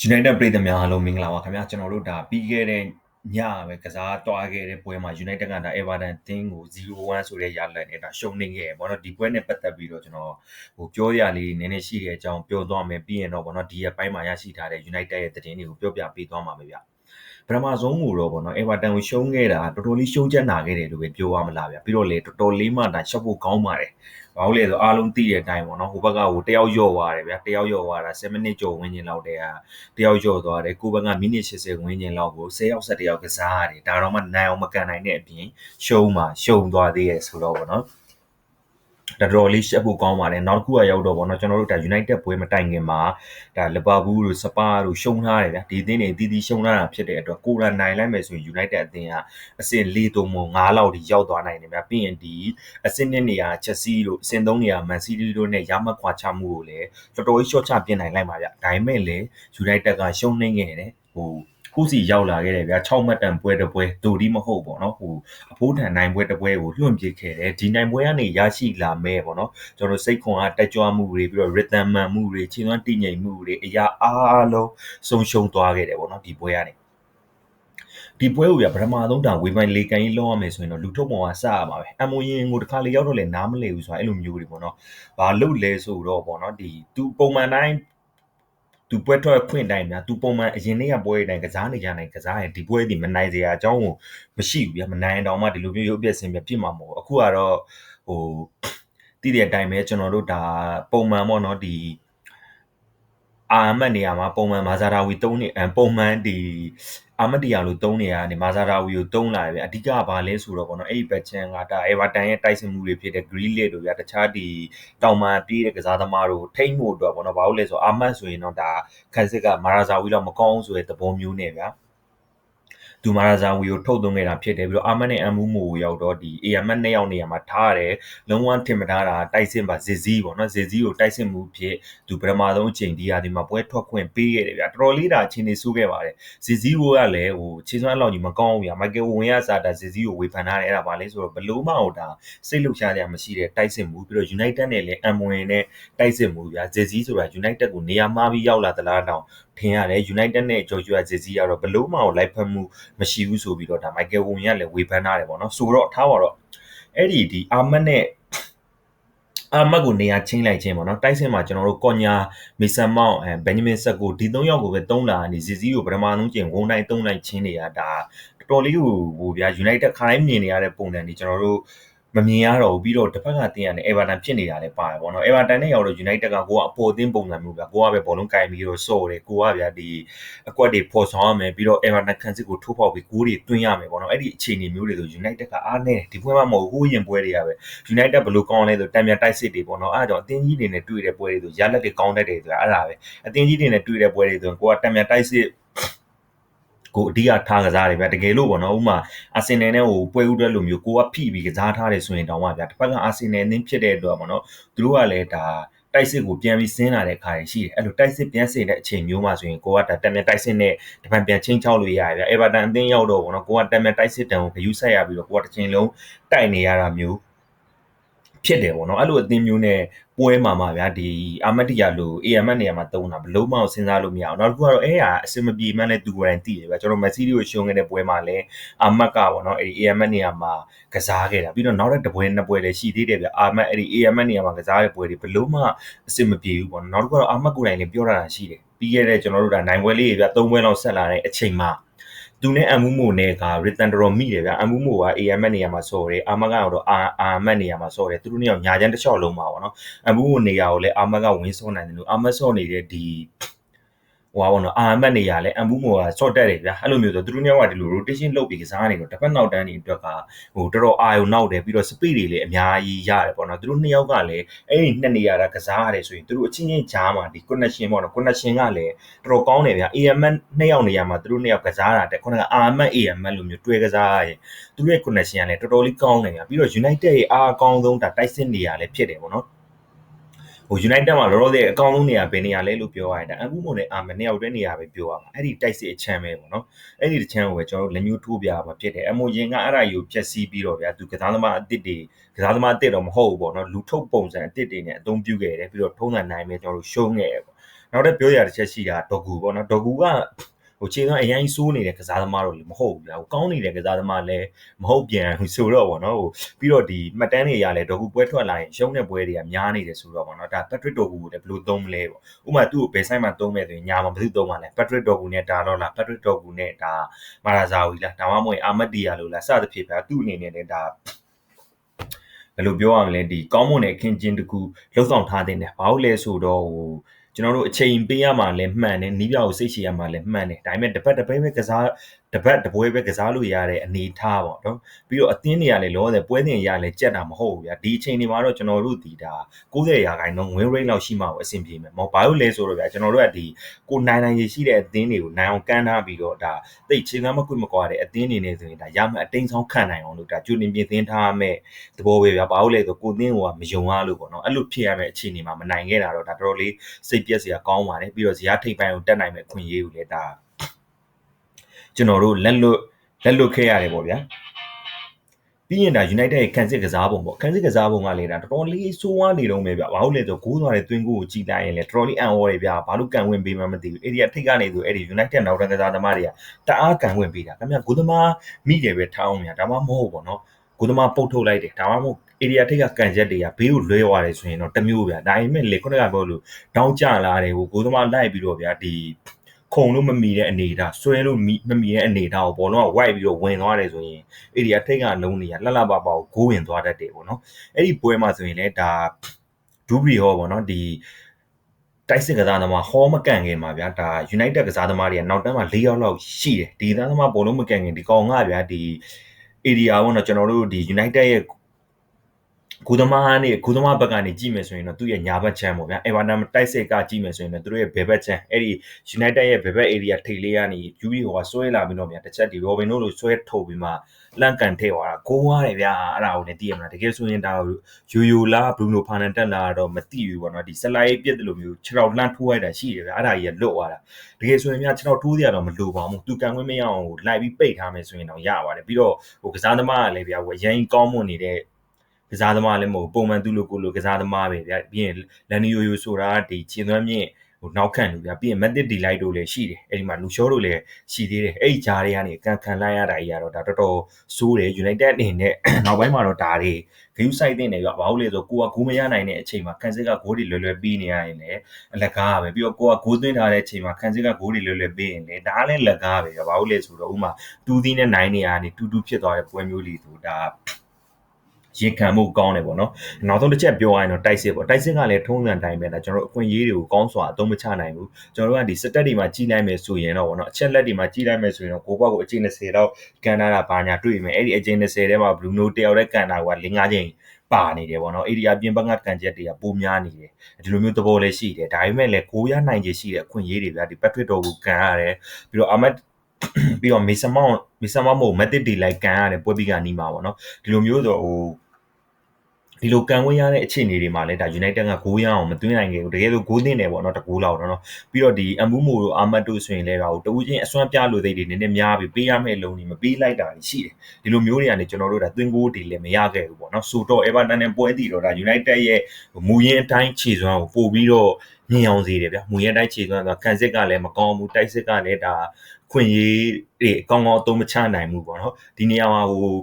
United ပြည်သက်များအားလုံးမင်္ဂလာပါခင်ဗျာကျွန်တော်တို့ဒါပြီးခဲ့တဲ့ညပဲကစားတွားခဲ့တဲ့ပွဲမှာ United ကဒါ Everton အသင်းကို0-1ဆိုတဲ့ရလဒ်နဲ့ဒါရှုံးနေခဲ့ရပေါ့နော်ဒီပွဲနဲ့ပတ်သက်ပြီးတော့ကျွန်တော်ဟိုပြောရလေးနည်းနည်းရှိတဲ့အကြောင်းပြောသွားမယ်ပြီးရင်တော့ပေါ့နော်ဒီရက်ပိုင်းမှာရရှိထားတဲ့ United ရဲ့သတင်းတွေကိုပြောပြပေးသွားမှာပဲဗျ ပထမဆုံးကိုတော့ပေါ့နော် Everton ကိုရှုံးခဲ့တာတော်တော်လေးရှုံးချက်နာခဲ့တယ်လို့ပဲပြောရမလားဗျပြီးတော့လေတော်တော်လေးမှဒါရှော့ဖို့ကောင်းပါတယ်ဘာလို့လဲဆိုအားလုံးသိတဲ့အတိုင်းပေါ့နော်ဟိုဘက်ကဟိုတယောက်ယော့သွားတယ်ဗျာတယောက်ယော့သွားတာ7မိနစ်ကျော်ဝန်းကျင်လောက်တည်းဟာတယောက်ယော့သွားတယ်ကိုဘက်ကမိနစ်80ဝန်းကျင်လောက်ကို10ယောက်7ယောက်ကစားရတယ်ဒါတော့မှနိုင်အောင်မကန်နိုင်တဲ့အပြင်ရှုံးမှရှုံးသွားသေးရဲ့ဆိုတော့ပေါ့နော် တော်တော်လေးရှက်ဖို့ကောင်းပါတယ်နောက်တစ်ခုကရောက်တော့ဗောနော်ကျွန်တော်တို့ဒါ United ပွဲမတိုင်ခင်မှာဒါလီဗာပူးတို့စပါတို့ရှုံးထားတယ်ဗျာဒီအသင်းတွေအသီးသီးရှုံးထားတာဖြစ်တဲ့အတွက်ကိုရာနိုင်လိုက်မယ်ဆိုရင် United အသင်းကအဆင့်၄တုံမ9လောက်ထိရောက်သွားနိုင်တယ်ဗျာပြီးရင်ဒီအဆင့်2နေရာ Chelsea တို့အဆင့်3နေရာ Man City တို့နဲ့ရမှတ်ခွာချမှုကိုလည်းတော်တော်ကြီး short ချပြင်နိုင်လိုက်ပါဗျာဒါပေမဲ့လည်း United ကရှုံးနေခဲ့တယ်ဟို ခုစီရောက်လာခဲ့တယ်ဗျာ6မှတ်တန်ပွဲတစ်ပွဲဒိုဒီမဟုတ်ပေါ့နော်ဟိုအဖိုးထန်နိုင်ပွဲတစ်ပွဲကိုလွှင့်ပစ်ခဲ့တယ်ဒီနိုင်ပွဲကနေရရှိလာမဲ့ပေါ့နော်ကျွန်တော်စိတ်ခွန်အားတက်ကြွမှုတွေပြီးတော့ rhythm မှန်မှုတွေခြေသွမ်းတည်ငြိမ်မှုတွေအရာအားလုံးဆုံးရှုံးသွားခဲ့တယ်ပေါ့နော်ဒီပွဲကနေဒီပွဲကိုရပထမဆုံးတောင်ဝေဖန်လေကန်ကြီးလုံးရမယ်ဆိုရင်တော့လူထုတ်ပေါ်ကစရမှာပဲအမွန်ရင်ကိုတစ်ခါလေရောက်တော့လေနားမလဲဘူးဆိုတာအဲ့လိုမျိုးတွေပေါ့နော်ဘာလို့လဲဆိုတော့ပေါ့နော်ဒီသူပုံမှန်တိုင်း သူပွဲထွက်ခွင့်တိုင်းများသူပုံမှန်အရင်နေ့ကပွဲတိုင်းကစားနေကြနိုင်ကစားရင်ဒီပွဲဒီမနိုင်စရာအကြောင်းကိုမရှိဘူးဗျမနိုင်တော့မှဒီလိုမျိုးရုပ်ပြက်စင်ပြဖြစ်မှာမဟုတ်အခုကတော့ဟိုတည်တဲ့အတိုင်းပဲကျွန်တော်တို့ဒါပုံမှန်ပေါ့နော်ဒီ အာမတ်နေရာမှာပုံမှန်မာဇာရာဝီ3နေပုံမှန်ဒီအာမတ်တီယာလို3နေရာကနေမာဇာရာဝီကို3လာတယ်ဗျအဓိကကဘာလဲဆိုတော့ပေါ့နော်အဲ့ဒီဘက်ချန်ကဒါအေဗာတန်ရဲ့တိုက်စစ်မှုတွေဖြစ်တဲ့ Grealish တို့ဗျတခြားဒီတောင်မှပြေးတဲ့ကစားသမားတို့ထိမ့်မှုအတွက်ပေါ့နော်ဘာလို့လဲဆိုတော့အာမတ်ဆိုရင်တော့ဒါခန်းစစ်ကမာရာဇာဝီတော့မကောင်းဆိုတဲ့သဘောမျိုးနဲ့ဗျာ ဒူမာရာဇာဝီကိုထုတ်သွင်းခဲ့တာဖြစ်တယ်ပြီးတော့အာမတ်နဲ့အမ်မူမိုကိုရောက်တော့ဒီ AMS နှစ်ယောက်နေရာမှာထားရတယ်လုံးဝထင်မထားတာတိုက်စစ်ပါဇီဇီပေါ့နော်ဇီဇီကိုတိုက်စစ်မှုဖြစ်သူပထမဆုံးအချိန်ဒီဟာဒီမှာပွဲထွက်ခွင့်ပေးခဲ့တယ်ဗျာတော်တော်လေးဒါအချိန်နေဆိုးခဲ့ပါတယ်ဇီဇီကိုကလည်းဟိုခြေစွမ်းအလောက်ကြီးမကောင်းဘူးဗျာမိုက်ကယ်ဝင်ရစာဒါဇီဇီကိုဝေဖန်ထားတယ်အဲ့ဒါပါလဲဆိုတော့ဘလို့မဟုတ်တာစိတ်လှုပ်ရှားကြမရှိတဲ့တိုက်စစ်မှုပြီးတော့ United နဲ့လည်းအမ်ဝင်နဲ့တိုက်စစ်မှုဗျာဇီဇီဆိုတာ United ကိုနေရာမှားပြီးရောက်လာသလားတောင်ထင်ရတယ် United နဲ့ Joshua Zirkzee ကတော့ဘလို့မှလိုက်ဖက်မှုမရှိဘူးဆိုပြီးတော့ဒါ Michael Owen ကလည်းဝေဖန်ထားတယ်ပေါ့နော်ဆိုတော့ထားပါတော့အဲ့ဒီဒီအာမတ်နဲ့အာမတ်ကိုနေရာချင်းလိုက်ခြင်းပေါ့နော်တိုက်စစ်မှာကျွန်တော်တို့ကော်ညာမီဆန်မောင်အဲဘန်ဂျမင်ဆက်ကိုဒီ၃ယောက်ကိုပဲသုံးလာနေဇီဇီကိုပထမဆုံးကျင်ဝုန်းတိုင်းသုံးလိုက်ချင်းနေရတာတော်တော်လေးကိုဟိုဗျာ United ခိုင်းမြင်နေရတဲ့ပုံစံတွေကျွန်တော်တို့ မမြင်ရတော့ဘူးပြီးတော့တစ်ဖက်ကတင်ရတယ် Everton ဖြစ်နေတာလည်းပါတယ်ပေါ့နော် Everton နဲ့ရောက်တော့ United ကကိုကအပေါ်အသင်းပုံစံမျိုးဗျကိုကပဲဘောလုံးကင်ပြီးတော့စော့တယ်ကိုကဗျာဒီအကွက်တွေပေါ်ဆောင်ရမယ်ပြီးတော့ Everton ခန်းစစ်ကိုထိုးပေါက်ပြီးဂိုးတွေတွင်းရမယ်ပေါ့နော်အဲ့ဒီအခြေအနေမျိုးတွေဆို United ကအားနေဒီပွဲမှာမဟုတ်ဘူးဟိုးရင်ပွဲတွေကပဲ United ဘယ်လိုကောင်းလဲဆိုတံမြန်တိုက်စစ်တွေပေါ့နော်အဲ့ဒါကြောင့်အသင်းကြီးတွေနဲ့တွေ့တဲ့ပွဲတွေဆိုရလက်တွေကောင်းတတ်တယ်ဆိုတာအဲ့ဒါပဲအသင်းကြီးတွေနဲ့တွေ့တဲ့ပွဲတွေဆိုကိုကတံမြန်တိုက်စစ် ကိုအဓိကထားကစားတယ်ဗျတကယ်လို့ပေါ့နော်ဥမာအာဆင်နယ်နဲ့ဟိုပွဲဥတဲ့လိုမျိုးကိုကဖိပြီးကစားထားတယ်ဆိုရင်တောင်မှဗျတစ်ဖက်ကအာဆင်နယ်နင်းဖြစ်တဲ့အတွက်ပေါ့နော်သူတို့ကလည်းဒါတိုက်စစ်ကိုပြန်ပြီးဆင်းလာတဲ့ခါရှိတယ်အဲ့လိုတိုက်စစ်ပြန်ဆင်းတဲ့အချိန်မျိုးမှာဆိုရင်ကိုကတမန်တိုက်စစ်နဲ့တပံပြန်ချင်းချောက်လို့ရတယ်ဗျအေဗာတန်အသင်းရောက်တော့ပေါ့နော်ကိုကတမန်တိုက်စစ်တန်ကိုဂယူးဆက်ရပြီးတော့ကိုကတစ်ချိန်လုံးတိုက်နေရတာမျိုး ဖြစ်တယ်ပေါ့နော်အဲ့လိုအသင်းမျိုးနဲ့ပွဲမှာမှာဗျာဒီအာမတ်တီယာလို AMS နေရာမှာတုံးတာဘလို့မအောင်စဉ်းစားလို့မရအောင်နောက်တစ်ခုကတော့အဲ့ဟာအစင်မပြေမှန်းလည်းသူကိုယ်တိုင်သိတယ်ဗျာကျွန်တော်မက်ဆီကိုရှုံးခဲ့တဲ့ပွဲမှာလည်းအာမတ်ကပေါ့နော်အဲ့ဒီ AMS နေရာမှာကစားခဲ့တာပြီးတော့နောက်တစ်ပွဲနှစ်ပွဲလည်းရှိသေးတယ်ဗျာအာမတ်အဲ့ဒီ AMS နေရာမှာကစားတဲ့ပွဲတွေဘလို့မှအစင်မပြေဘူးပေါ့နော်နောက်တစ်ခုကတော့အာမတ်ကိုယ်တိုင်လည်းပြောတာရှိတယ်ပြီးခဲ့တဲ့ကျွန်တော်တို့ဒါနိုင်ပွဲလေးတွေဗျာ၃ပွဲလောက်ဆက်လာတဲ့အချိန်မှာ သူနဲ့အမှုမိုနဲ့က return တော်တော်မိတယ်ဗျာအမှုမိုက AM နေရာမှာစော်တယ်အာမကတော့အာအာမနေရာမှာစော်တယ်သူတို့နှစ်ယောက်ညာချမ်းတစ်လျှောက်လုံးပါပေါ့နော်အမှုမိုနေရာကိုလည်းအာမကဝင်းစော်နိုင်တယ်လို့အာမစော်နေတဲ့ဒီ ဟိုပါဘောနော်အာမတ်နေရလဲအမှုမောကဆော့တက်တယ်ဗျာအဲ့လိုမျိုးဆိုသူတို့နှစ်ယောက်ကဒီလို rotation လုပ်ပြီးကစားနေတော့တစ်ဖက်နောက်တန်းနေအတွက်ကဟိုတော်တော်အာရုံနောက်တယ်ပြီးတော့ speed တွေလည်းအများကြီးရတယ်ပေါ့နော်သူတို့နှစ်ယောက်ကလည်းအဲ့ဒီနှစ်နေရာတာကစားရတယ်ဆိုရင်သူတို့အချင်းချင်းကြားမှာဒီ connection ပေါ့နော် connection ကလည်းတော်တော်ကောင်းတယ်ဗျာ AMN နှစ်ယောက်နေရာမှာသူတို့နှစ်ယောက်ကစားတာတဲ့ခုနက AMN AMN လိုမျိုးတွဲကစားရရင်သူတို့ရဲ့ connection ကလည်းတော်တော်လေးကောင်းတယ်ဗျာပြီးတော့ United ရဲ့အားအကောင်းဆုံးဒါတိုက်စစ်နေရာလည်းဖြစ်တယ်ပေါ့နော် ဟို United မှာလောလောဆယ်အကောင်းဆုံးနေရာဘယ်နေရာလဲလို့ပြောရရင်ဒါအမှုမုံနဲ့အာမနှစ်ယောက်တည်းနေရာပဲပြောရမှာအဲ့ဒီတိုက်စစ်အချမ်းပဲပေါ့နော်အဲ့ဒီတချမ်းကိုပဲကျွန်တော်တို့လက်ညှိုးထိုးပြရမှာဖြစ်တယ်အမိုရင်ကအဲ့ဒါယူဖြက်စီးပြီးတော့ဗျာသူကစားသမားအစ်စ်တွေကစားသမားအစ်စ်တော့မဟုတ်ဘူးပေါ့နော်လူထုတ်ပုံစံအစ်စ်တွေနဲ့အသုံးပြုခဲ့တယ်ပြီးတော့ထုံးစံနိုင်ပဲကျွန်တော်တို့ရှုံးခဲ့တယ်ပေါ့နောက်တစ်ပြောရတဲ့ချက်ရှိတာဒေါ်ကူပေါ့နော်ဒေါ်ကူက ဟိုခြေစွမ်းအရင်ဆိုးနေတဲ့ကစားသမားတော့လည်းမဟုတ်ဘူးဗျာဟိုကောင်းနေတဲ့ကစားသမားလည်းမဟုတ်ပြန်ဆိုတော့ဗောနော်ဟိုပြီးတော့ဒီမှတ်တမ်းတွေရလဲဒေါ်ကူပွဲထွက်လာရင်ရှုံးတဲ့ပွဲတွေကများနေတယ်ဆိုတော့ဗောနော်ဒါ Patrick ဒေါ်ကူကိုလည်းဘယ်လိုသုံးမလဲဗောဥပမာသူ့ကိုဘယ်ဆိုင်မှာသုံးမဲ့ဆိုရင်ညာမှာဘယ်သူသုံးမှာလဲ Patrick ဒေါ်ကူနဲ့ဒါတော့လား Patrick ဒေါ်ကူနဲ့ဒါမာရာဇာဝီလားဒါမှမဟုတ်အာမတ်ဒီယာလို့လားစသဖြင့်ဗျာသူ့အနေနဲ့လည်းဒါဘယ်လိုပြောရမလဲဒီကောင်းမွန်တဲ့အခင်းကျင်းတစ်ခုလှုပ်ဆောင်ထားတဲ့တယ်ဘာလို့လဲဆိုတော့ဟို ကျွန်တော်တို့အချိန်ပေးရမှာလည်းမှန်တယ်နီးပြကိုစိတ်ရှည်ရမှာလည်းမှန်တယ်ဒါပေမဲ့တစ်ပတ်တစ်ပတ်ပဲကစား တပတ်တပွဲပဲကစားလို့ရတဲ့အနေထားပေါ့နော်ပြီးတော့အသင်းတွေကလည်းလောဆယ်ပွဲစဉ်ရလည်းကြက်တာမဟုတ်ဘူးဗျာဒီအချိန်တွေမှာတော့ကျွန်တော်တို့ဒီဒါ90ရာခိုင်နှုန်း win rate လောက်ရှိမှကိုအဆင်ပြေမယ်မဟုတ်ဘာလို့လဲဆိုတော့ဗျာကျွန်တော်တို့ကဒီကိုနိုင်နိုင်ရရှိတဲ့အသင်းတွေကိုနိုင်အောင်ကမ်းထားပြီးတော့ဒါတိတ်ချင်းကမကွမကွာတဲ့အသင်းတွေနဲ့ဆိုရင်ဒါရမှအတိန်ဆောင်ခံနိုင်အောင်လို့ဒါကျွတင်ပြင်သင်းထားမဲ့သဘောပဲဗျာဘာလို့လဲဆိုကိုသင်းကမယုံရလို့ပေါ့နော်အဲ့လိုဖြစ်ရမယ့်အခြေအနေမှာမနိုင်ခဲ့တာတော့ဒါတော်တော်လေးစိတ်ပြက်စရာကောင်းပါတယ်ပြီးတော့ဇရာထိပ်ပိုင်းကိုတက်နိုင်မဲ့ခွင့်ရေးကိုလည်းဒါ ကျွန်တော်တို့လက်လွတ်လက်လွတ်ခဲ့ရတယ်ပေါ့ဗျာပြီးရင်ဒါ United ရဲ့ခံစစ်ကစားပုံပေါ့ခံစစ်ကစားပုံကလည်းဒါတော်တော်လေးဆိုးဝါးနေတော့မယ်ဗျဘာလို့လဲဆိုဂိုးသွားတဲ့တွင်းကိုကြည်လိုက်ရင်လည်းတော်တော်လေးအံ့ဩတယ်ဗျဘာလို့ကန်ဝင်ပေးမှမသိဘူးအဲ့ဒီကထိတ်ကနေဆိုအဲ့ဒီ United နောက်တန်းကစားသမားတွေကတအားကန်ဝင်ပေးတာခင်ဗျဂိုးသမားမိတယ်ပဲထားအောင်ဗျဒါမှမဟုတ်ပေါ့နော်ဂိုးသမားပုတ်ထုတ်လိုက်တယ်ဒါမှမဟုတ် area ထိတ်ကကန်ချက်တွေကဘေးကိုလွဲသွားတယ်ဆိုရင်တော့တမျိုးဗျာဒါပေမဲ့လေခုနကပြောလို့တောင်းကြလာတယ်ဟိုဂိုးသမားလိုက်ပြီးတော့ဗျာဒီ ခုံလို့မမီတဲ့အနေအထားဆွဲလို့မမီတဲ့အနေအထားကိုဘောလုံးကဝိုက်ပြီးတော့ဝင်သွားတယ်ဆိုရင် area ထိတ်ကလုံးနေရလှလှပပကိုဂိုးဝင်သွားတတ်တယ်ပေါ့နော်အဲ့ဒီပွဲမှာဆိုရင်လည်းဒါဒူဘရီဟောပေါ့နော်ဒီတိုက်စစ်ကစားသမားဟောမကန်ခင်မှာဗျာဒါ United ကစားသမားတွေကနောက်တန်းမှာ၄ယောက်လောက်ရှိတယ်ဒီကစားသမားဘောလုံးမကန်ခင်ဒီကောင်ကဗျာဒီ area ပေါ့နော်ကျွန်တော်တို့ဒီ United ရဲ့ ဂူသမားနဲ့ဂူသမားဘက်ကနေကြည့်မယ်ဆိုရင်တော့သူ့ရဲ့ညာဘက်ချမ်းပေါ့ဗျာအေဗာတန်တိုက်စစ်ကကြည့်မယ်ဆိုရင်တော့သူတို့ရဲ့ဘယ်ဘက်ချမ်းအဲ့ဒီ United ရဲ့ဘယ်ဘက် area ထိတ်လေးကနေယူရီဟိုကဆွဲလာပြီးတော့ဗျာတစ်ချက်ဒီ Robin တို့လိုဆွဲထုတ်ပြီးမှလန့်ကန်ထည့်သွားတာကိုးွားတယ်ဗျာအဲ့ဒါကိုလည်းသိရမလားတကယ်ဆိုရင်ဒါယူယူလာဘရူနိုဖာနန်တက်လာတော့မသိဘူးပေါ့နော်ဒီဆလိုင်းပြစ်တယ်လို့မျိုးခြေထောက်လှမ်းထိုးလိုက်တာရှိတယ်ဗျာအဲ့ဒါကြီးကလွတ်သွားတာတကယ်ဆိုရင်များခြေထောက်ထိုးရတော့မလိုပါဘူးသူကန်ခွင့်မရအောင်လိုက်ပြီးပိတ်ထားမယ်ဆိုရင်တော့ရပါတယ်ပြီးတော့ဟိုကစားသမားကလည်းဗျာဟိုရရင်ကောင်းမွန်နေတဲ့ ကစားသမားလည်းမဟုတ်ပုံမှန်သူ့လိုကိုလိုကစားသမားပဲဗျာပြီးရင်လန်နီယိုယိုဆိုတာဒီခြေသွမ်းမြင့်ဟိုနောက်ခံလူဗျာပြီးရင် Matic Delight တို့လည်းရှိတယ်အဲ့ဒီမှာလူရှောတို့လည်းရှိသေးတယ်အဲ့ဒီဂျားတွေကနေကန်ခံလိုက်ရတာကြီးကတော့ဒါတော်တော်စိုးတယ် United အနေနဲ့နောက်ပိုင်းမှာတော့ဒါတွေ view site တင်တယ်ဗျာဘာလို့လဲဆိုကိုကဂိုးမရနိုင်တဲ့အချိန်မှာခန်းစစ်ကဂိုးတွေလွယ်လွယ်ပြီးနေရရင်လည်းအလကားပဲပြီးတော့ကိုကဂိုးသွင်းထားတဲ့အချိန်မှာခန်းစစ်ကဂိုးတွေလွယ်လွယ်ပြီးရင်လည်းဒါလည်းလက်ကားပဲဗျာဘာလို့လဲဆိုတော့ဥမာ2သီးနဲ့9နေရာကနေ2 2ဖြစ်သွားတဲ့ပွဲမျိုးလေးဆိုဒါ ရင်ခံမှုကောင်းတယ်ပေါ့နော်နောက်ဆုံးတစ်ချက်ပြောရရင်တော့တိုက်စစ်ပေါ့တိုက်စစ်ကလည်းထုံးစံတိုင်းပဲဒါကျွန်တော်တို့အခွင့်အရေးတွေကိုကောင်းစွာအသုံးမချနိုင်ဘူးကျွန်တော်တို့ကဒီစတက်တွေမှာကြီးလိုက်မယ်ဆိုရင်တော့ပေါ့နော်အချက်လက်တွေမှာကြီးလိုက်မယ်ဆိုရင်တော့ကိုပေါ့ကိုအချိန်20တော့ကန်နာတာဘာညာတွေ့မယ်အဲ့ဒီအချိန်20ထဲမှာဘလူးနိုတယောက်တည်းကန်တာက၄၅ချိန်ပါနေတယ်ပေါ့နော်အေရီယာပြင်ပကကန်ချက်တွေကပိုများနေတယ်ဒီလိုမျိုးသဘောလည်းရှိတယ်ဒါပေမဲ့လည်းကိုရနိုင်ခြေရှိတဲ့အခွင့်အရေးတွေဗျာဒီ Patrick တော်ကိုကန်ရတယ်ပြီးတော့ Ahmed ပြီးတော့မေဆမောင်မေဆမောင်မို့ method တွေလိုက်ကန်ရတယ်ပွဲပြီးကနီးမှာပေါ့နော်ဒီလိုမျိုးဆိုဟို ဒီလိုကန်ဝေးရတဲ့အခြေအနေတွေမှာလည်းဒါ United ကဂိုးရအောင်မသွင်းနိုင်ခဲ့ဘူးတကယ်လို့ဂိုးသင့်တယ်ပေါ့နော်တကူလောက်တော့နော်ပြီးတော့ဒီအမူးမိုတို့အာမတ်တို့ဆိုရင်လည်းဒါကိုတူးချင်းအစွမ်းပြလို့သိတွေနည်းနည်းများပြီးပေးရမယ့်လုံကြီးမပေးလိုက်တာရှိတယ်ဒီလိုမျိုးတွေကနေကျွန်တော်တို့ဒါသွင်းဂိုးတွေလည်းမရခဲ့ဘူးပေါ့နော်ဆိုတော့ Everton နဲ့ပွဲတည်တော့ဒါ United ရဲ့မူရင်းအတိုင်းခြေစွမ်းကိုပို့ပြီးတော့မြင်အောင်စေတယ်ဗျာမူရင်းတိုင်းခြေစွမ်းဆိုကန်စစ်ကလည်းမကောင်းဘူးတိုက်စစ်ကလည်းဒါခွင့်ရေးတွေအကောင်းကောင်းအသုံးမချနိုင်ဘူးပေါ့နော်ဒီနေရာမှာဟို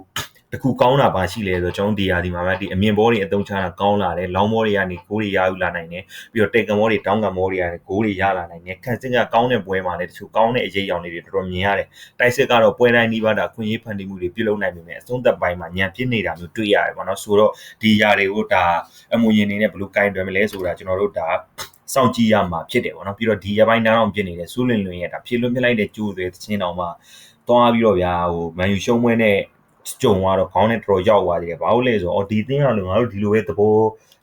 တခုကောင်းတာပါရှိလဲဆိုတော့ကျွန်တော်ဒီရာဒီမှာပဲဒီအမြင်ဘောတွေအသုံးချတာကောင်းလာတယ်လောင်းဘောတွေကနေဂိုးတွေရယူလာနိုင်တယ်ပြီးတော့တေကန်ဘောတွေတောင်းကန်ဘောတွေကနေဂိုးတွေရလာနိုင်တယ်ခန့်စင်းကကောင်းတဲ့ပွဲမှာလည်းတချို့ကောင်းတဲ့အရေးအယောင်တွေတော်တော်မြင်ရတယ်တိုက်စစ်ကတော့ပွဲတိုင်းနီးပါးတာခွင့်ရေးဖန်တီးမှုတွေပြုလုပ်နိုင်ပေမဲ့အဆုံးသက်ပိုင်းမှာညံပြစ်နေတာမျိုးတွေ့ရတယ်ပေါ့နော်ဆိုတော့ဒီຢာတွေကိုဒါအမွေရင်နေနဲ့ဘယ်လိုကင်တွယ်မလဲဆိုတာကျွန်တော်တို့ဒါစောင့်ကြည့်ရမှာဖြစ်တယ်ပေါ့နော်ပြီးတော့ဒီရပိုင်းနားအောင်ဖြစ်နေတဲ့စူးလင်လွင်ရဲ့ဒါဖြည့်လွှတ်ပြလိုက်တဲ့ကျိုးတွေချင်းတောင်မှသွားပြီးတော့ဗျာဟိုမန်ယူရှုံးပွဲနဲ့ ကြုံသွားတော့ခေါင်းနဲ့တော်တော်ရောက်သွားသေးတယ်ဘာလို့လဲဆိုတော့အော်ဒီသင်းကလို့ငါတို့ဒီလိုပဲသဘော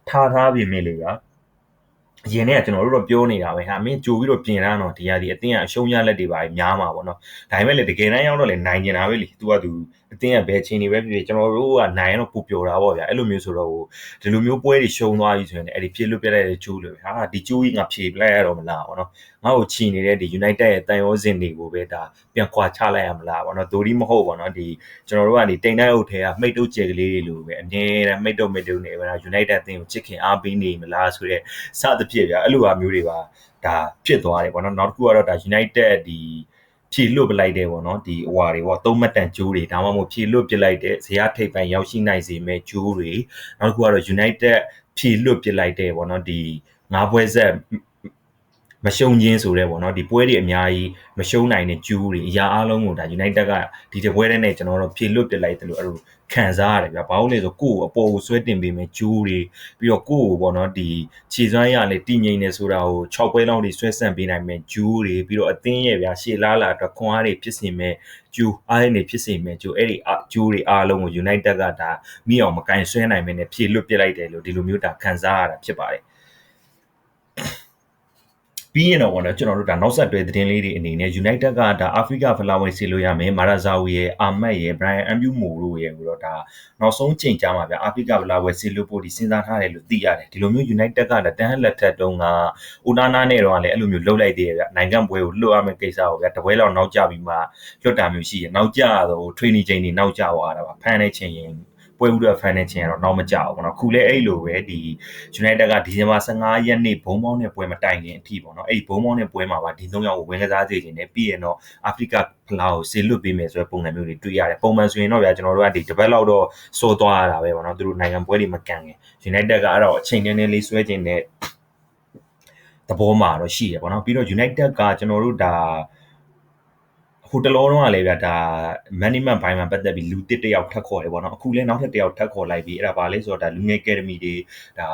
ထားထားပြင်မိလေဗျာအရင်ကကျွန်တော်တို့တော့ပြောနေတာပဲဟာမင်းကြိုပြီးတော့ပြင်ရတော့ဒီဟာဒီအတင်းကအရှုံးရလက်တွေပါများမှာပေါ့နော်ဒါပေမဲ့လေတကယ်တမ်းရောက်တော့လေနိုင်ကျင်တာပဲလေသူကသူအတင်းကဘယ်ချင်းနေပဲဖြစ်ဖြစ်ကျွန်တော်တို့ကနိုင်ရင်တော့ပူပျော်တာပေါ့ဗျာအဲ့လိုမျိုးဆိုတော့ဟိုဒီလိုမျိုးပွဲတွေရှုံးသွားပြီဆိုရင်အဲ့ဒီဖြည့်လွတ်ပြလိုက်တဲ့ကျိုးလို့ဟာဒီကျိုးကြီးငါဖြည့်ပလိုက်ရတော့မလားပေါ့နော်ငါ့ကိုချီနေတဲ့ဒီ United ရဲ့တန်ရောစင်တွေကိုပဲဒါပြန်ခွာချလိုက်ရမလားပေါ့နော်ဒိုဒီမဟုတ်ပေါ့နော်ဒီကျွန်တော်တို့ကဒီတိမ်တိုက်အုပ်ထဲကမိတ်တုတ်ကျဲကလေးတွေလိုပဲအမြဲတမ်းမိတ်တုတ်မိတ်တုတ်နေပဲ United အသင်းကိုချစ်ခင်အားပေးနေမလားဆိုတော့စသဖြင့်ဖြစ်ဗျာအဲ့လိုဟာမျိုးတွေပါဒါဖြစ်သွားတယ်ပေါ့နော်နောက်တစ်ခုကတော့ဒါ United ဒီ ဖြည့်လွတ်ပလိုက်တယ်ပေါ့နော်ဒီဟိုဟာတွေပေါ့သုံးမတန်ဂျိုးတွေဒါမှမဟုတ်ဖြည့်လွတ်ပစ်လိုက်တဲ့ဇေယထိပ်ပိုင်းရောက်ရှိနိုင်စေမဲ့ဂျိုးတွေနောက်တစ်ခုကတော့ United ဖြည့်လွတ်ပစ်လိုက်တဲ့ပေါ့နော်ဒီငါးပွဲဆက် မရှုံခြင်းဆိုတဲ့ပေါ့နော်ဒီပွဲတွေအများကြီးမရှုံနိုင်တဲ့ကျူးတွေအရာအလုံးကိုဒါ United ကဒီတပွဲတည်းနဲ့ကျွန်တော်တို့ဖြည့်လွတ်ပစ်လိုက်တယ်လို့အဲ့လိုခံစားရတယ်ဗျဘာလို့လဲဆိုကိုယ့်ကိုအပေါ်ကိုဆွဲတင်ပေးမယ်ကျိုးတွေပြီးတော့ကိုယ့်ကိုပေါ့နော်ဒီခြေစွမ်းရလေတည်ငြိမ်နေဆိုတာကို6ပွဲလောက်တွေဆွဲဆန့်ပေးနိုင်မယ်ကျိုးတွေပြီးတော့အသင်းရဲ့ဗျာရှေ့လားလာအတွက်ခွန်အားတွေဖြစ်စေမယ်ကျိုးအားရနေဖြစ်စေမယ်ကျိုးအဲ့ဒီကျိုးတွေအားလုံးကို United ကဒါမိအောင်မကင်ဆွဲနိုင်မင်းနဲ့ဖြည့်လွတ်ပစ်လိုက်တယ်လို့ဒီလိုမျိုးဒါခံစားရတာဖြစ်ပါတယ် ပြီးရင်တော့ပေါ့နော်ကျွန်တော်တို့ဒါနောက်ဆက်တွဲသတင်းလေးတွေအနေနဲ့ United ကဒါ Africa Flower စီလို့ရမယ်မာရာဇာဝီရဲ့အာမတ်ရဲ့ Brian Ambu Mo တို့ရဲ့ကိုတော့ဒါနောက်ဆုံးချိန်ကြမှာဗျ Africa Flower စီလို့ပို့ဒီစဉ်းစားထားတယ်လို့သိရတယ်ဒီလိုမျိုး United ကတန်းလက်ထက်တုန်းကဦးနာနာနဲ့တော့လည်းအဲ့လိုမျိုးလှုပ်လိုက်သေးတယ်ဗျနိုင်ငံပွဲကိုလွတ်ရမယ့်ကိစ္စကိုဗျတပွဲလောက်နောက်ကျပြီးမှလွတ်တာမျိုးရှိရနောက်ကျတော့ training ချိန်တွေနောက်ကျသွားတာပါဖန်တဲ့ချိန်ရင် ပွဲဦးတဲ့ financing ကတော့နောက်မကြဘူးပေါ့နော်ခုလည်းအဲ့လိုပဲဒီ United ကဒီဇင်ဘာ15ရက်နေ့ဘုံပေါင်းနဲ့ပွဲမတိုင်ခင်အထိပေါ့နော်အဲ့ဘုံပေါင်းနဲ့ပွဲမှာပါဒီ၃ယောက်ကိုဝင်ကစားစေခြင်းနဲ့ပြီးရင်တော့အာဖရိကကလာကိုဆေလွတ်ပေးမယ်ဆိုတဲ့ပုံစံမျိုးတွေတွေ့ရတယ်ပုံမှန်ဆိုရင်တော့ဗျာကျွန်တော်တို့ကဒီတပတ်လောက်တော့စောသွားရတာပဲပေါ့နော်သူတို့နိုင်ငံပွဲတွေမကန်ခင် United ကအဲ့တော့အချိန်တန်းတန်းလေးဆွဲခြင်းနဲ့သဘောမှာတော့ရှိရပေါ့နော်ပြီးတော့ United ကကျွန်တော်တို့ဒါ ဟိုတလောတော့လည်းဗျာဒါ management ဘိုင်းမှာပတ်သက်ပြီးလူတစ်တယောက်ထပ်ခေါ်တယ်ပေါ့နော်အခုလည်းနောက်ထပ်တယောက်ထပ်ခေါ်လိုက်ပြီးအဲ့ဒါဘာလဲဆိုတော့ဒါလူငယ် academy တွေဒါ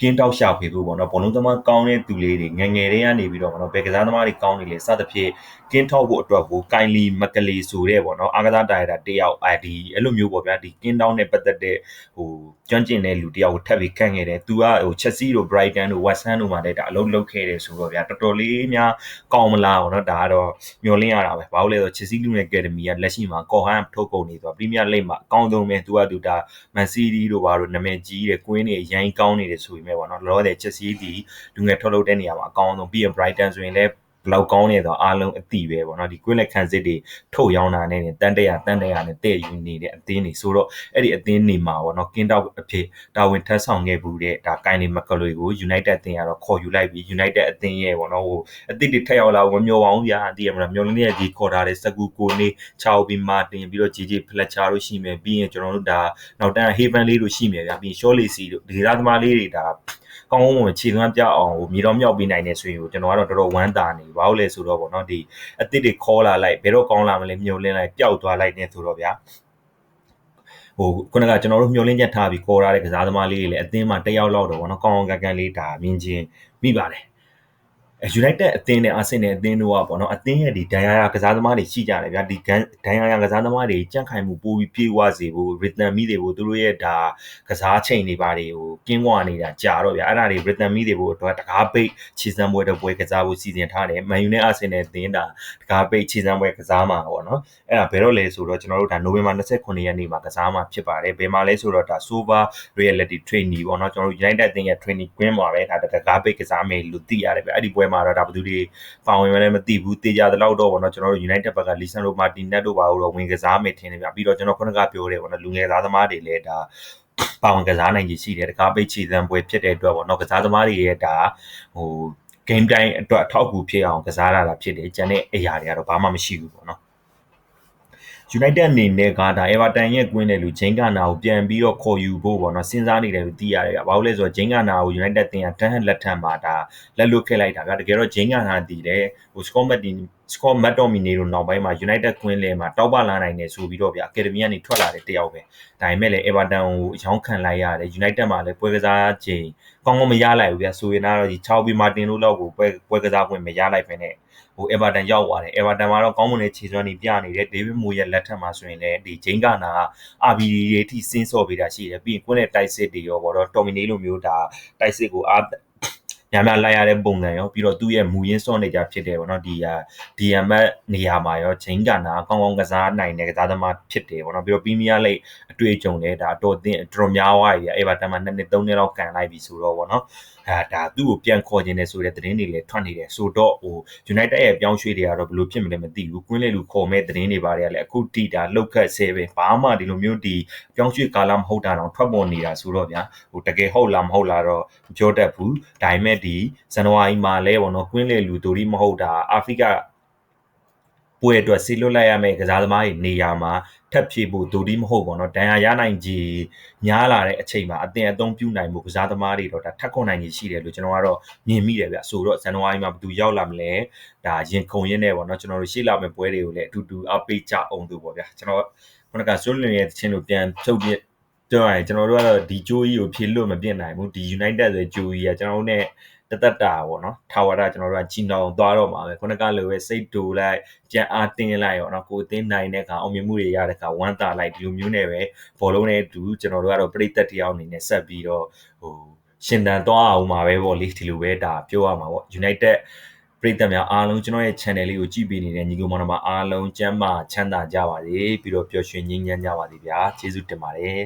ကင်းတောက်ရှာဖွေဖို့ပေါ့နော်ဘောလုံးသမားကောင်းတဲ့သူလေးတွေငငယ်လေးကနေပြီးတော့ပေါ့နော်ဘယ်ကစားသမားတွေကောင်းနေလဲစသဖြင့်ကင်းထောက်ဖို့အတွက်ကိုကိုင်လီမကလီဆိုတဲ့ပေါ့နော်အားကစားတာရတာတယောက်အာဒီအဲ့လိုမျိုးပေါ့ဗျာဒီကင်းတောက်နဲ့ပတ်သက်တဲ့ဟို ကျွမ်းကျင်တဲ့လူတယောက်ကိုထပ်ပြီးခန့်ခဲ့တယ်သူကဟိုချက်စီတို့ Brighton တို့ West Ham တို့မှာလည်းဒါအလုပ်လုပ်ခဲ့တယ်ဆိုတော့ဗျာတော်တော်လေးများကောင်းမလားပေါ့နော်ဒါကတော့မျှော်လင့်ရတာပဲဘာလို့လဲဆိုချက်စီလူနဲ့ Academy ကလက်ရှိမှာကော်ဟန်ထုတ်ကုန်နေဆိုတော့ Premier League မှာအကောင်းဆုံးပဲသူကသူဒါ Man City တို့ဘာလို့နာမည်ကြီးတယ်ကွင်းတွေအရင်ကောင်းနေတယ်ဆိုပေမဲ့ပေါ့နော်လောလောဆယ်ချက်စီဒီလူငယ်ထုတ်လုပ်တဲ့နေရာမှာအကောင်းဆုံးပြီးရင် Brighton ဆိုရင်လည်း ဘလောက်ကောင်းနေတော့အားလုံးအတိပဲပေါ့နော်ဒီကွင်းလက်ခံစစ်တွေထုတ်ရောင်းတာနဲ့တန်တရာတန်တရာနဲ့တဲ့ယူနေတဲ့အသင်းတွေဆိုတော့အဲ့ဒီအသင်းတွေမှာပေါ့နော်ကင်းတောက်အဖြစ်တာဝန်ထမ်းဆောင်ခဲ့ဘူးတဲ့ဒါကိုင်းနေမကလွေကို United အသင်းကတော့ခေါ်ယူလိုက်ပြီး United အသင်းရဲ့ပေါ့နော်ဟိုအသစ်တွေထက်ရောက်လာမမျောအောင်ဗျာတည်ရမလားမျောလင်းရဲ့ဒီခေါ်ထားတဲ့စကူကိုနေချောက်ပြီးမာတင်ပြီးတော့ GG Fletcher တို့ရှိမယ်ပြီးရင်ကျွန်တော်တို့ဒါနောက်တန်း Haven လေးတို့ရှိမယ်ဗျာပြီးရင် Shaw Lacey တို့ဒီသားသမားလေးတွေဒါ ကောင်းကောင်းမွန်ခြေသွမ်းပြအောင်ဟိုမြေတော်မြောက်ပေးနိုင်နေဆိုရင်ကျွန်တော်ကတော့တော်တော်ဝမ်းသာနေဘာလို့လဲဆိုတော့ဗောနော်ဒီအစ်စ်တွေခေါ်လာလိုက်ဘယ်တော့ကောင်းလာမလဲမျောလင်းလိုက်ပျောက်သွားလိုက်နေဆိုတော့ဗျာဟိုခုနကကျွန်တော်တို့မျောလင်းချက်ထားပြီးခေါ်ထားတဲ့ကစားသမားလေးတွေလည်းအသင်းမှာတယောက်လောက်တော့ဗောနော်ကောင်းကောင်းကန်ကန်လေးဒါမြင်ချင်းမိပါတယ် United အသင်းနဲ့ Arsenal အသင်းတို့ကပေါ့နော်အသင်းရဲ့ဒီဒဏ်ရာရကစားသမားတွေရှိကြတယ်ဗျာဒီဒဏ်ရာရကစားသမားတွေကြန့်ခိုင်မှုပိုပြီးပြေဝစေဖို့ rhythm မိတွေဖို့သူတို့ရဲ့ဒါကစားချိန်တွေပါတွေကိုကင်းကွာနေတာကြာတော့ဗျာအဲ့ဒါတွေ rhythm မိတွေဖို့အတွက်တကားပိတ်ခြေစမ်းပွဲတစ်ပွဲကစားဖို့စီစဉ်ထားတယ် Man U နဲ့ Arsenal အသင်းဒါတကားပိတ်ခြေစမ်းပွဲကစားမှာပေါ့နော်အဲ့ဒါဘယ်တော့လဲဆိုတော့ကျွန်တော်တို့ဒါ November 29ရက်နေ့မှာကစားမှာဖြစ်ပါတယ်ဘယ်မှာလဲဆိုတော့ဒါ Sober Reality Training ပေါ့နော်ကျွန်တော်တို့ United အသင်းရဲ့ training ကွင်းမှာပဲဒါတကားပိတ်ကစားမယ်လို့သိရတယ်ဗျအဲ့ဒီပွဲမှာတော့ဒါဘယ်သူတွေပါဝင်မလဲမသိဘူးတေချာတဲ့လောက်တော့ဗောနော်ကျွန်တော်တို့ United ဘက်က Lisandro Martinez တို့ပါတော့ဝင်ကစားမယ်ထင်တယ်ဗျပြီးတော့ကျွန်တော်ခုနကပြောတယ်ဗောနော်လူငယ်သားသမားတွေလည်းဒါပါဝင်ကစားနိုင်ကြီးရှိတယ်တကားပိတ်ချီစံပွဲဖြစ်တဲ့အတွက်ဗောနော်ကစားသမားတွေရဲ့ဒါဟို game time အတွက်အထောက်အကူဖြစ်အောင်ကစားရတာဖြစ်တယ်ကျန်တဲ့အရာတွေကတော့ဘာမှမရှိဘူးဗောနော် United အနေနဲ့ကဒါ Everton ရဲ့ကွင်းတယ်လူဂျိန်းကာနာကိုပြန်ပြီးတော့ခေါ်ယူဖို့ပေါ့နော်စဉ်းစားနေတယ်လို့သိရတယ်ဗျ။ဘာလို့လဲဆိုတော့ဂျိန်းကာနာကို United တင်ကတန်းလက်ထံမှာဒါလက်လွတ်ခဲ့လိုက်တာကတကယ်တော့ဂျိန်းကာနာတည်တယ်ဟို Scott McTominay Scott McTominay တို့နောက်ပိုင်းမှာ United ကွင်းလဲမှာတောက်ပလာနိုင်တယ်ဆိုပြီးတော့ဗျ Academy ကနေထွက်လာတဲ့တယောက်ပဲ။ဒါပေမဲ့လည်း Everton ကိုအယောင်းခံလိုက်ရတယ်။ United မှာလည်းပွဲကစားချိန်ကောင်းကောင်းမရလိုက်ဘူးဗျ။ဆိုရင်တော့ဒီ6 Martin တို့လောက်ကိုပွဲပွဲကစားခွင့်မရလိုက်ဖ ೇನೆ ဟို Everton ရောက်သွားတယ် Everton မှာတော့ကောင်းမွန်တဲ့ခြေစွမ်းတွေပြနေတယ် David Moyes ရဲ့လက်ထက်မှာဆိုရင်လည်းဒီဂျိန်းကာနာက RBD တွေအထိစင်းစော့ပေးတာရှိတယ်ပြီးရင်ကွင်းနဲ့တိုက်စစ်တွေရောပေါ့တော့ Tomine လိုမျိုးဒါတိုက်စစ်ကိုအားများများလိုက်ရတဲ့ပုံစံရောပြီးတော့သူ့ရဲ့မူရင်းစော့နေကြဖြစ်တယ်ပေါ့နော်ဒီ DMS နေရာမှာရောဂျိန်းကာနာကောင်းကောင်းကစားနိုင်တဲ့ကစားသမားဖြစ်တယ်ပေါ့နော်ပြီးတော့ Premier League အတွေ့အကြုံလည်းဒါအတော်အသင့်အတော်များသွားပြီ Everton မှာ2နှစ်3နှစ်လောက်ကန်လိုက်ပြီဆိုတော့ပေါ့နော်ဟ ဒါဒါသူ့ကိုပြန်ခေါ်ခြင်းနဲ့ဆိုတဲ့သတင်းတွေလည်းထွက်နေတယ်ဆိုတော့ဟို United ရဲ့ပြောင်းရွှေ့တွေကတော့ဘယ်လိုဖြစ်မလဲမသိဘူးကွင်းလေလူခေါ်မဲ့သတင်းတွေပါတယ်လည်းအခုတိတာလောက်ခတ်ဆဲပဲဘာမှဒီလိုမျိုးဒီပြောင်းရွှေ့ကာလမဟုတ်တာတော့ထွက်ပေါ်နေတာဆိုတော့ဗျာဟိုတကယ်ဟုတ်လားမဟုတ်လားတော့မပြောတတ်ဘူးဒါပေမဲ့ဒီဇန်နဝါရီမှာလဲပေါ့နော်ကွင်းလေလူတို့ဒီမဟုတ်တာအာဖရိကပွဲအတွက်စီလွတ်လိုက်ရမယ့်ကစားသမားတွေနေရာမှာ ထပ်ဖြည့်ဖို့ဒိုဒီမဟုတ်ပေါ့နော်ဒဏ်ရာရနိုင်ကြီးညားလာတဲ့အချိန်မှာအသင်အသုံးပြုနိုင်မှုကစားသမားတွေတော့ဒါထပ်ခွန်နိုင်ကြီးရှိတယ်လို့ကျွန်တော်ကတော့မြင်မိတယ်ဗျဆိုတော့ဇန်နဝါရီမှာဘယ်သူရောက်လာမလဲဒါရင်ခုန်ရင်းနဲ့ပေါ့နော်ကျွန်တော်တို့ရှေ့လာမယ့်ပွဲတွေကိုလည်းအတူတူအပိတ်ကြအောင်သူပေါ့ဗျာကျွန်တော်ခုနကဆွလွန်ရဲ့ချင်းလို့ပြန်ဖြုတ်ပြ ပြောရရင်ကျွန်တော်တို့ကတော့ဒီဂျိုးကြီးကိုဖြေလို့မပြစ်နိုင်ဘူးဒီ United ဆိုဂျိုးကြီးကကျွန်တော်တို့ ਨੇ တသက်တာပေါ့နော်ထာဝရကျွန်တော်တို့ကကြီးနောင်သွားတော့မှာပဲခုနကလိုပဲစိတ်တူလိုက်ပြန်အားတင်းလိုက်ရောနော်ကိုအသင်းနိုင်တဲ့ခါအောင်မြင်မှုတွေရတဲ့ခါဝမ်းသာလိုက်ဒီလိုမျိုးနဲ့ပဲဘောလုံးနဲ့အတူကျွန်တော်တို့ကတော့ပြိသက်တရားအနေနဲ့ဆက်ပြီးတော့ဟိုရှင်တန်သွားအောင်မှာပဲပေါ့လေဒီလိုပဲဒါပြောရမှာပေါ့ United ပရိသတ်များအားလုံးကျွန်တော်ရဲ့ channel လေးကိုကြည့်ပေးနေတဲ့ညီကောင်မောင်နှမအားလုံးကျမ်းမာချမ်းသာကြပါစေပြီးတော့ပျော်ရွှင်ငြိမ်းချမ်းကြပါစေဗျာကျေးဇူးတင်ပါတယ်